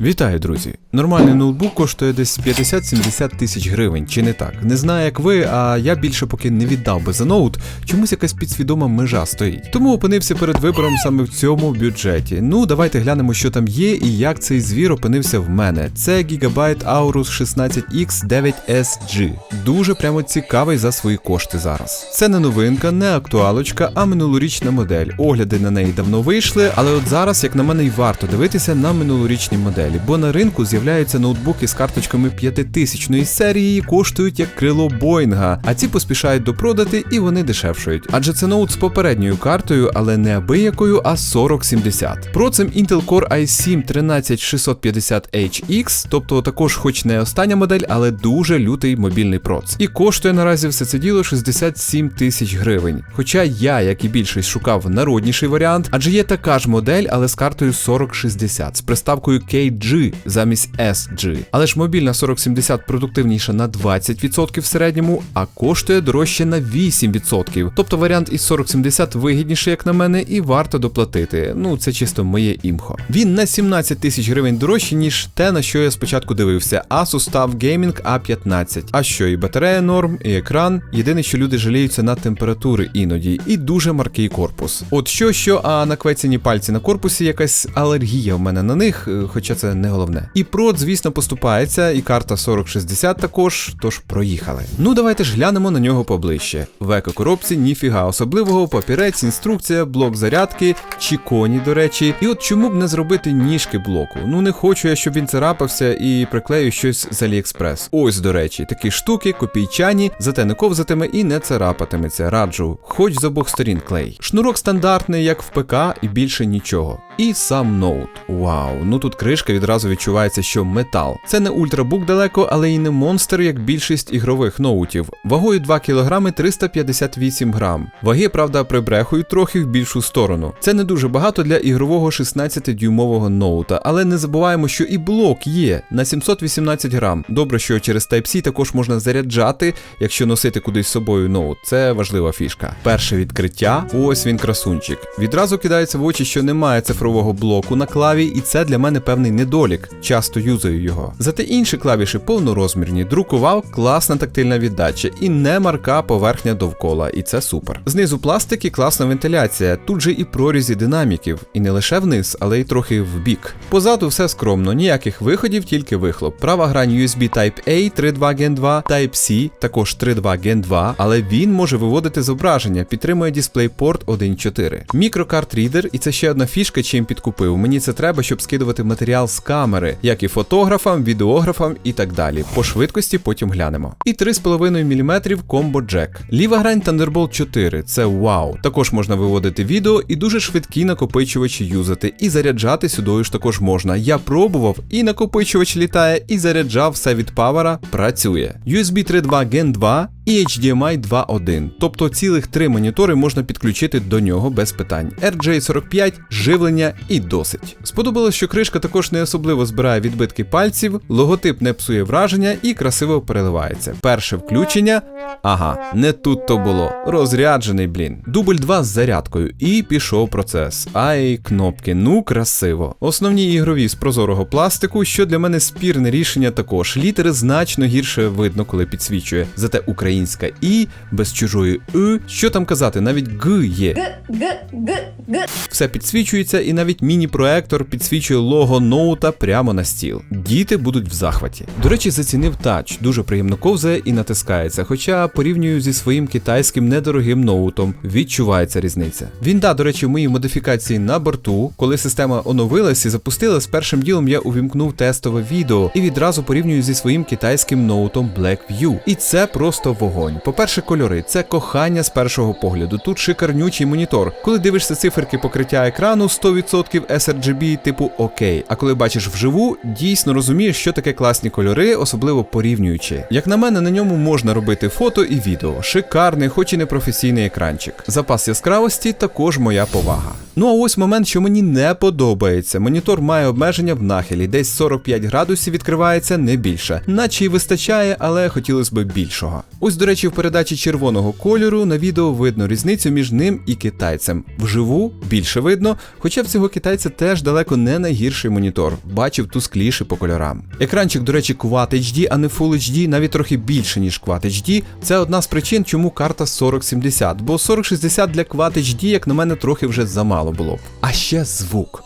Вітаю, друзі! Нормальний ноутбук коштує десь 50-70 тисяч гривень, чи не так? Не знаю, як ви, а я більше поки не віддав би за ноут, чомусь якась підсвідома межа стоїть. Тому опинився перед вибором саме в цьому бюджеті. Ну, давайте глянемо, що там є і як цей звір опинився в мене. Це Gigabyte Aorus 16X 9SG. Дуже прямо цікавий за свої кошти зараз. Це не новинка, не актуалочка, а минулорічна модель. Огляди на неї давно вийшли, але от зараз, як на мене, й варто дивитися на минулорічні моделі, бо на ринку з'являються ноутбуки з карточками 5000 серії, коштують як крило Боїнга, а ці поспішають допродати і вони дешевшують. Адже це ноут з попередньою картою, але не абиякою, а 4070. Про цим Intel Core i7 13650HX, тобто також, хоч не остання модель, але дуже лютий мобільний проц. І коштує наразі все це діло 67 тисяч гривень. Хоча я, як і більшість, шукав народніший варіант, адже є така ж модель, але з картою 4060 з приставкою KG замість SG. Але ж мобільна 4070 продуктивніша на 20% в середньому, а коштує дорожче на 8%. Тобто варіант із 4070 вигідніший, як на мене, і варто доплатити. Ну, це чисто моє імхо. Він на 17 тисяч гривень дорожче, ніж те, на що я спочатку дивився. Asus TUF Gaming A15. А що, і батарея норм, і екран. Єдине, що люди жаліються на температури іноді, і дуже маркий корпус. От що, що, а наквецяні пальці на корпусі якась алергія в мене на них, е, хоча це не головне. І прот, звісно, поступається, і карта 4060 також, тож проїхали. Ну давайте ж глянемо на нього поближче. В еко-коробці ніфіга особливого, папірець, інструкція, блок зарядки, чіконі, до речі. І от чому б не зробити ніжки блоку? Ну не хочу я, щоб він царапався і приклею щось з AliExpress. Ось, до речі, такі штуки, копійчані, зате не ковзатиме і не царапатиметься. Раджу, хоч з обох сторін клей. Шнурок стандартний, як в ПК, і більше нічого. І сам ноут. Вау, ну тут кришка відразу відчувається, що метал. Це не ультрабук далеко, але й не монстр, як більшість ігрових ноутів. Вагою 2 кг 358 грам. Ваги, правда, прибрехують трохи в більшу сторону. Це не дуже багато для ігрового 16-дюймового ноута, але не забуваємо, що і блок є на 718 грам. Добре, що через Type-C також можна заряджати, якщо носити кудись з собою ноут. Це важлива фішка. Перше відкриття, ось він красунчик. Відразу кидається в очі, що немає цифрового блоку на клаві, і це для мене певний недолік. Часто юзаю його. Зате інші клавіші повнорозмірні, друкував класна тактильна віддача і не марка поверхня довкола, і це супер. Знизу пластик і класна вентиляція, тут же і прорізі динаміків, і не лише вниз, але й трохи в бік. Позаду все скромно, ніяких виходів, тільки вихлоп. Права грань USB Type-A 3.2 Gen 2, Type-C, також 3.2 Gen 2, але він може виводити зображення, підтримує DisplayPort 1.4. Мікрокарт-рідер, і це ще одна фішка, чим підкупив. Мені це треба, щоб скидувати матеріал з камери, як і фотографам, відеографам і так далі. По швидкості потім глянемо. І 3,5 мм Combo Jack. Ліва грань Thunderbolt 4, це вау. Також можна виводити відео і дуже швидкі накопичувачі юзати. І заряджати сюдою ж також можна. Я пробував, і накопичувач літає, і заряджав все від павера. Працює. USB 3.2 Gen 2 і HDMI 2.1. Тобто цілих три монітори можна підключити до нього без питань. RJ45, живлення і досить. Сподобалось, що кришка також не особливо збирає відбитки пальців, логотип не псує враження і красиво переливається. Перше включення. Ага, не тут то було. Розряджений, блін. Дубль 2 з зарядкою. І пішов процес. Ай, кнопки, ну красиво. Основні ігрові з прозорого пластику, що для мене спірне рішення також. Літери значно гірше видно, коли підсвічує. Зате українська І без чужої И. Що там казати, навіть Г є. Г, Г. Все підсвічується, і навіть міні-проектор підсвічує лого ноута прямо на стіл. Діти будуть в захваті. До речі, зацінив тач, дуже приємно ковзає і натискається. Хоча порівнюю зі своїм китайським недорогим ноутом, відчувається різниця. Він да, до речі, в моїй модифікації на борту, коли система оновилась і запустилась, першим ділом я увімкнув тестове відео і відразу порівнюю зі своїм китайським ноутом Blackview. І це просто вогонь. По-перше, кольори це кохання з першого погляду. Тут шикарнючий монітор. Коли дивишся циферки покриття екрану 100% sRGB, типу окей. А коли бачиш вживу, дійсно розумієш, що таке класні кольори, особливо порівнюючи. Як на мене, на ньому можна робити фото і відео. Шикарний, хоч і не професійний екранчик. Запас яскравості також моя повага. Ну а ось момент, що мені не подобається. Монітор має обмеження в нахилі, десь 45 градусів відкривається не більше. Наче й вистачає, але хотілося б більшого. Ось, до речі, в передачі червоного кольору на відео видно різницю між ним і китайцем. Вживу більше видно, хоча в цього китайця теж далеко не найгірший монітор. Бачив тускліший по кольорам. Екранчик, до речі, Quad HD, а не Full HD, навіть трохи більше, ніж Quad HD. Це одна з причин, чому карта 4070, бо 4060 для Quad HD, як на мене, трохи вже замало було. А ще звук.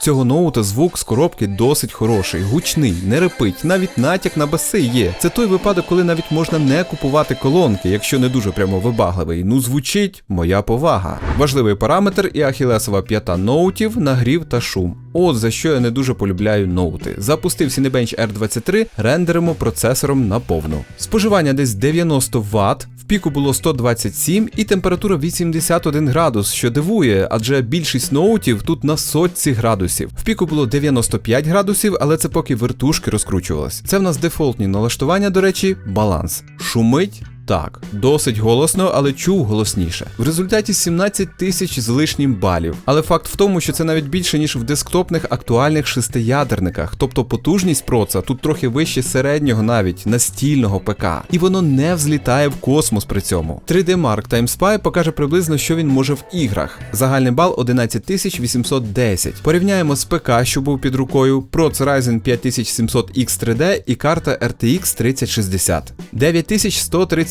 Цього ноута звук з коробки досить хороший, гучний, не репить, навіть натяк на баси є. Це той випадок, коли навіть можна не купувати колонки, якщо не дуже прямо вибагливий. Ну звучить моя повага. Важливий параметр і ахілесова п'ята ноутів, нагрів та шум. От за що я не дуже полюбляю ноути. Запустив Cinebench R23, рендеримо процесором на повну. Споживання десь 90 Вт, піку було 127 і температура 81 градус, що дивує, адже більшість ноутів тут на сотці градусів. В піку було 95 градусів, але це поки вертушки розкручувались. Це в нас дефолтні налаштування, до речі, баланс. Шумить. Так, досить голосно, але чув голосніше. В результаті 17 тисяч з лишнім балів. Але факт в тому, що це навіть більше, ніж в десктопних актуальних шестиядерниках. Тобто потужність проца тут трохи вище середнього навіть настільного ПК. І воно не взлітає в космос при цьому. 3D Mark Time покаже приблизно, що він може в іграх. Загальний бал 11810. Порівняємо з ПК, що був під рукою, проц Ryzen 5700X 3D і карта RTX 3060.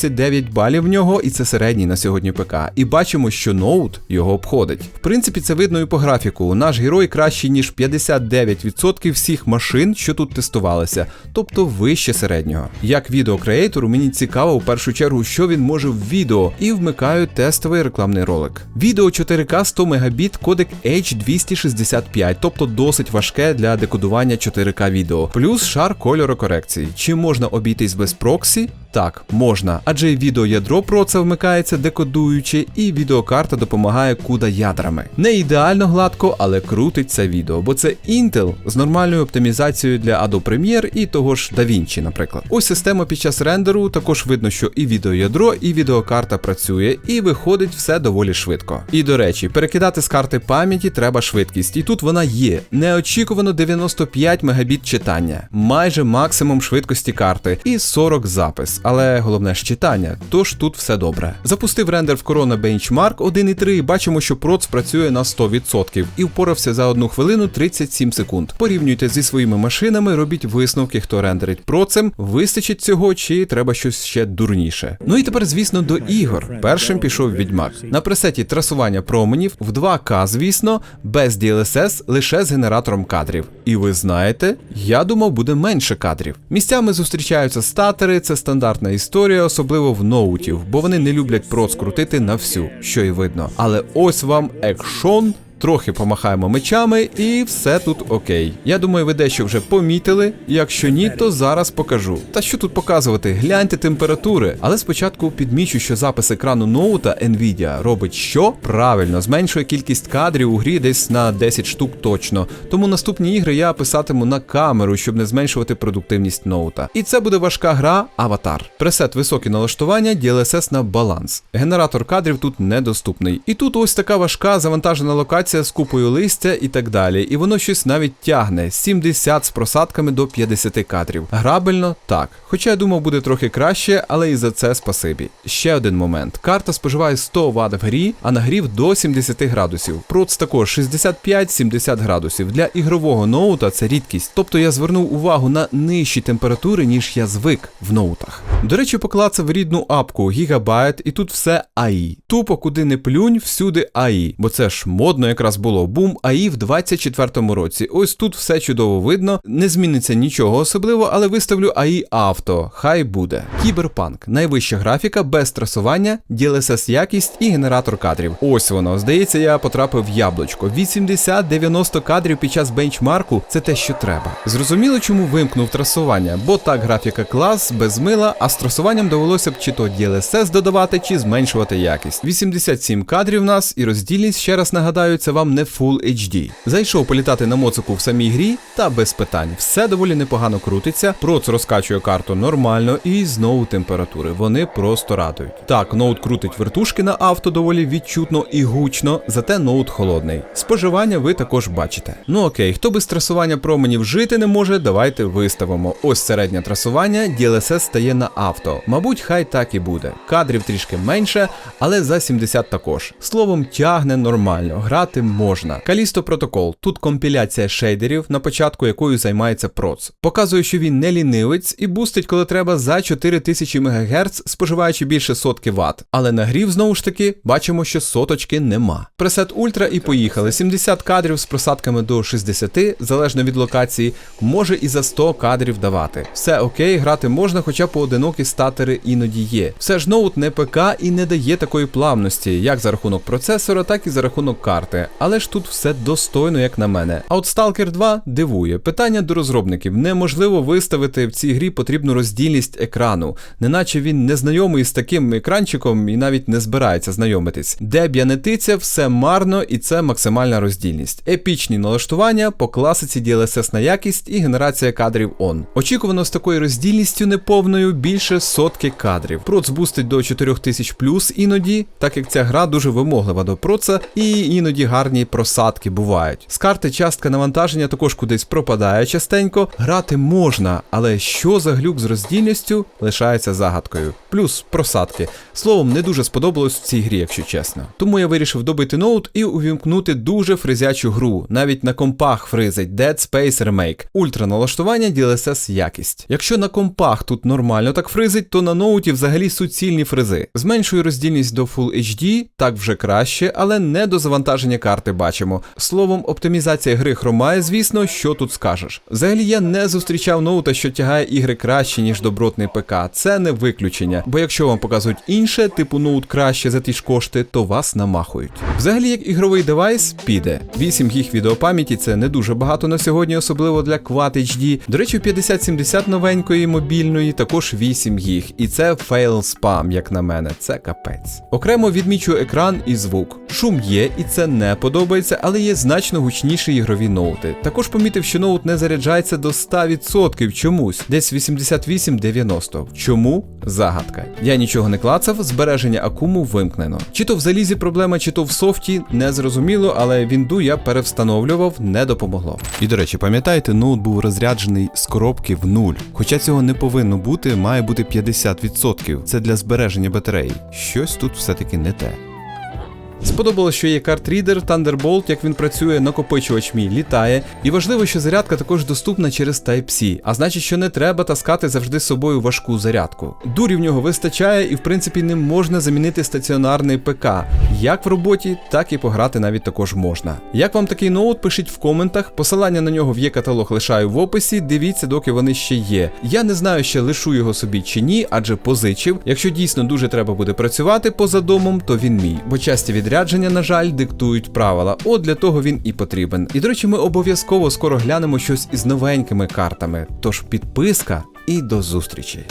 9139 балів в нього, і це середній на сьогодні ПК. І бачимо, що ноут його обходить. В принципі, це видно і по графіку. Наш герой кращий, ніж 59% всіх машин, що тут тестувалися, тобто вище середнього. Як відеокреатору, мені цікаво в першу чергу, що він може в відео, і вмикаю тестовий рекламний ролик. Відео 4К 100 Мбіт кодек H265, тобто досить важке для декодування 4К відео, плюс шар кольорокорекції. Чи можна обійтись без проксі? Так, можна, адже відеоядро про це вмикається декодуючи, і відеокарта допомагає куда ядрами. Не ідеально гладко, але крутить це відео, бо це Intel з нормальною оптимізацією для Adobe Premiere і того ж DaVinci, наприклад. Ось система під час рендеру також видно, що і відеоядро, і відеокарта працює, і виходить все доволі швидко. І до речі, перекидати з карти пам'яті треба швидкість, і тут вона є. Неочікувано 95 Мбіт читання, майже максимум швидкості карти, і 40 запис але головне ж читання, тож тут все добре. Запустив рендер в Corona Benchmark 1.3 і бачимо, що проц працює на 100% і впорався за 1 хвилину 37 секунд. Порівнюйте зі своїми машинами, робіть висновки, хто рендерить процем, вистачить цього, чи треба щось ще дурніше. Ну і тепер, звісно, до ігор. Першим пішов відьмак. На пресеті трасування променів в 2К, звісно, без DLSS, лише з генератором кадрів. І ви знаєте, я думав, буде менше кадрів. Місцями зустрічаються статери, це стандарт стандартна історія, особливо в ноутів, бо вони не люблять проц крутити на всю, що й видно. Але ось вам екшон. Трохи помахаємо мечами, і все тут окей. Я думаю, ви дещо вже помітили. Якщо ні, то зараз покажу. Та що тут показувати? Гляньте температури. Але спочатку підмічу, що запис екрану ноута Nvidia робить що? Правильно, зменшує кількість кадрів у грі десь на 10 штук точно. Тому наступні ігри я писатиму на камеру, щоб не зменшувати продуктивність ноута. І це буде важка гра Аватар. Пресет високі налаштування, DLSS на баланс. Генератор кадрів тут недоступний. І тут ось така важка завантажена локація з купою листя і так далі. І воно щось навіть тягне 70 з просадками до 50 кадрів. Грабельно так. Хоча я думав, буде трохи краще, але і за це спасибі. Ще один момент: карта споживає 100 Вт в грі, а нагрів до 70 градусів. Проц також 65-70 градусів. Для ігрового ноута це рідкість. Тобто я звернув увагу на нижчі температури, ніж я звик в ноутах. До речі, поклацав рідну апку Gigabyte, і тут все AI. Тупо куди не плюнь, всюди AI. Бо це ж модно якраз було бум AI в 24-му році. Ось тут все чудово видно, не зміниться нічого особливо, але виставлю AI авто. Хай буде. Кіберпанк. Найвища графіка, без трасування, DLSS якість і генератор кадрів. Ось воно. Здається, я потрапив в яблучко. 80-90 кадрів під час бенчмарку це те, що треба. Зрозуміло, чому вимкнув трасування, бо так графіка клас, без мила, а з трасуванням довелося б чи то DLSS додавати, чи зменшувати якість. 87 кадрів в нас і роздільність, ще раз нагадаю, це вам не Full HD. Зайшов політати на моцику в самій грі, та без питань. Все доволі непогано крутиться, проц розкачує карту нормально і знову температури. Вони просто радують. Так, ноут крутить вертушки на авто доволі відчутно і гучно, зате ноут холодний. Споживання ви також бачите. Ну окей, хто без трасування променів жити не може, давайте виставимо. Ось середнє трасування, DLSS стає на авто. Мабуть, хай так і буде. Кадрів трішки менше, але за 70 також. Словом, тягне нормально, грати можна. Калісто протокол. Тут компіляція шейдерів, на початку якою займається проц. Показує, що він не лінивець і бустить, коли треба за 4000 МГц, споживаючи більше сотки Вт. Але на грів знову ж таки бачимо, що соточки нема. Пресет ультра і поїхали. 70 кадрів з просадками до 60, залежно від локації, може і за 100 кадрів давати. Все окей, грати можна, хоча поодинокі статери іноді є. Все ж ноут не ПК і не дає такої плавності, як за рахунок процесора, так і за рахунок карти. Але ж тут все достойно, як на мене. А от Stalker 2 дивує. Питання до розробників: неможливо виставити в цій грі потрібну роздільність екрану, неначе він не знайомий з таким екранчиком і навіть не збирається знайомитись. Де б я не тицяв, все марно і це максимальна роздільність. Епічні налаштування по класиці DLSS на якість і генерація кадрів ON. Очікувано з такою роздільністю неповною більше сотки кадрів. Проц бустить до 4000 плюс іноді, так як ця гра дуже вимоглива до проца, і іноді гарні просадки бувають. З карти частка навантаження також кудись пропадає частенько. Грати можна, але що за глюк з роздільністю лишається загадкою. Плюс просадки. Словом, не дуже сподобалось в цій грі, якщо чесно. Тому я вирішив добити ноут і увімкнути дуже фризячу гру. Навіть на компах фризить Dead Space Remake. Ультра налаштування DLSS якість. Якщо на компах тут нормально так фризить, то на ноуті взагалі суцільні фризи. Зменшую роздільність до Full HD, так вже краще, але не до завантаження карти бачимо. Словом, оптимізація гри хромає, звісно, що тут скажеш. Взагалі я не зустрічав ноута, що тягає ігри краще, ніж добротний ПК. Це не виключення. Бо якщо вам показують інше, типу ноут краще за ті ж кошти, то вас намахують. Взагалі, як ігровий девайс, піде. 8 гіг відеопам'яті це не дуже багато на сьогодні, особливо для Quad HD. До речі, у 5070 новенької мобільної також 8 гіг. І це фейл спам, як на мене, це капець. Окремо відмічу екран і звук. Шум є, і це не подобається, але є значно гучніші ігрові ноути. Також помітив, що ноут не заряджається до 100% чомусь, десь 88-90. Чому? Загадка. Я нічого не клацав, збереження акуму вимкнено. Чи то в залізі проблема, чи то в софті, не зрозуміло, але вінду я перевстановлював, не допомогло. І до речі, пам'ятаєте, ноут був розряджений з коробки в нуль. Хоча цього не повинно бути, має бути 50%. Це для збереження батареї. Щось тут все-таки не те. Сподобалось, що є картрідер Thunderbolt, як він працює, накопичувач мій літає. І важливо, що зарядка також доступна через Type-C, а значить, що не треба таскати завжди з собою важку зарядку. Дурі в нього вистачає, і в принципі ним можна замінити стаціонарний ПК. Як в роботі, так і пограти навіть також можна. Як вам такий ноут, пишіть в коментах. Посилання на нього в є каталог лишаю в описі. Дивіться, доки вони ще є. Я не знаю, ще лишу його собі чи ні, адже позичив. Якщо дійсно дуже треба буде працювати поза домом, то він мій, бо часті відрядження, на жаль, диктують правила. От для того він і потрібен. І до речі, ми обов'язково скоро глянемо щось із новенькими картами. Тож підписка і до зустрічі.